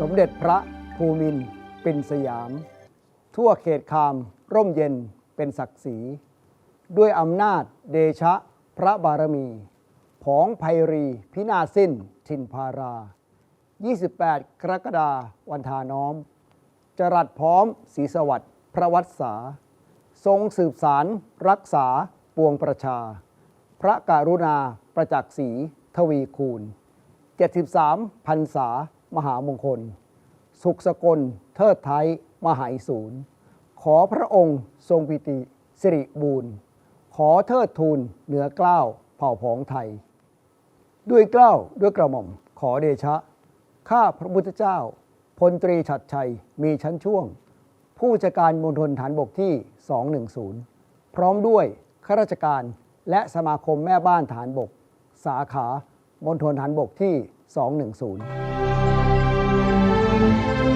สมเด็จพระภูมินปินสยาม ทั่วเขตคาม ร่มเย็นเป็นศักดิ์ศรี ด้วยอำนาจเดชะพระบารมี ผองไพรีพินาศสิ้นทินพารา 28 กรกฎาวันทาน้อม จรัสพร้อมศรีสวัสดิ์พระวัดสาทรงสืบสารรักษาปวงประชา พระกรุณาประจักษ์ศรีทวีคูณ 73พรรษา มหามงคล สุขสกล เทิดไทยมหาอิสูรขอพระองค์ทรงปิติสิริบูรณ์ ขอเทิดทูลเหนือเกล้าวเผ่าผองไทย ด้วยเกล้าวด้วยกระหม่อมขอเดชะ ข้าพระพุทธเจ้า พลตรีฉัดชัยมีชั้นช่วง ผู้จัดการมณฑลฐานบกที่ 210 พร้อมด้วยข้าราชการและสมาคมแม่บ้านฐานบก สาขามณฑลฐานบกที่ 210 Música